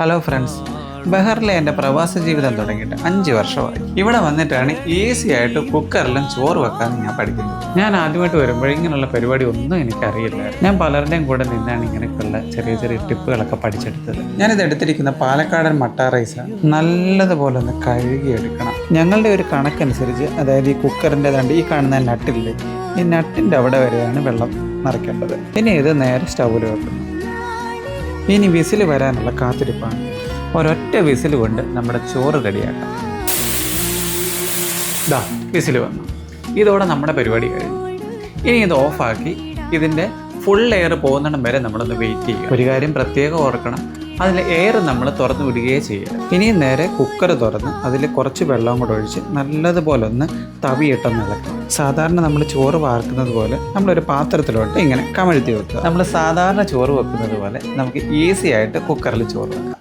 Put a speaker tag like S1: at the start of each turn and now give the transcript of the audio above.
S1: Hello friends ബഹറിലെ എന്റെ പ്രവാസ ജീവിതം തുടങ്ങിയിട്ട് അഞ്ച് വർഷമായി. ഇവിടെ വന്നിട്ടാണ് ഈസി ആയിട്ട് കുക്കറിലും ചോറ് വെക്കാൻ ഞാൻ പഠിക്കുന്നത്. ഞാൻ ആദ്യമായിട്ട് വരുമ്പോൾ ഇങ്ങനെയുള്ള പരിപാടി ഒന്നും എനിക്കറിയില്ലായിരുന്നു. ഞാൻ പലരുടെയും കൂടെ നിന്നാണ് ഇങ്ങനെയൊക്കെയുള്ള ചെറിയ ചെറിയ ടിപ്പുകളൊക്കെ പഠിച്ചെടുത്തത്. ഞാനിത് എടുത്തിരിക്കുന്ന പാലക്കാടൻ മട്ട റൈസ് നല്ലതുപോലെ ഒന്ന് കഴുകിയെടുക്കണം. ഞങ്ങളുടെ ഒരു കണക്കനുസരിച്ച് അതായത് ഈ കുക്കറിന്റെ ദണ്ട് ഈ കാണുന്ന നട്ടില്ലേ ഈ നട്ടിന്റെ അവിടെ വരെയാണ് വെള്ളം നിറയ്ക്കേണ്ടത്. ഇനി ഇത് നേരെ സ്റ്റൗവിൽ വെക്കുന്നു. ഇനി വിസിൽ വരാനുള്ള കാത്തിരിപ്പാണ്. ഒരൊറ്റ വിസിൽ കൊണ്ട് നമ്മുടെ ചോറ് റെഡിയാക്കാം. ദാ വിസിൽ വന്നു. ഇതോടെ നമ്മുടെ പരിപാടി കഴിഞ്ഞു. ഇനി ഇത് ഓഫാക്കി ഇതിന്റെ ഫുൾ എയർ പോകുന്നിടം വരെ നമ്മളൊന്ന് വെയിറ്റ് ചെയ്യുക. ഒരു കാര്യം പ്രത്യേകം ഓർക്കണം അതിൽ എയർ നമ്മൾ തുറന്നു വിടുകയേ ചെയ്യുക ഇനിയും നേരെ കുക്കർ തുറന്ന് അതിൽ കുറച്ച് വെള്ളം കൂടെ ഒഴിച്ച് നല്ലതുപോലെ ഒന്ന് തവിയിട്ടൊന്ന് ഇളക്കുക സാധാരണ നമ്മൾ ചോറ് വാർക്കുന്നത് പോലെ നമ്മളൊരു പാത്രത്തിലോട്ട് ഇങ്ങനെ കമഴ്ത്തി വെക്കുക. നമ്മൾ സാധാരണ ചോറ് വെക്കുന്നത് പോലെ നമുക്ക് ഈസി ആയിട്ട് കുക്കറിൽ ചോറ് വെക്കാം.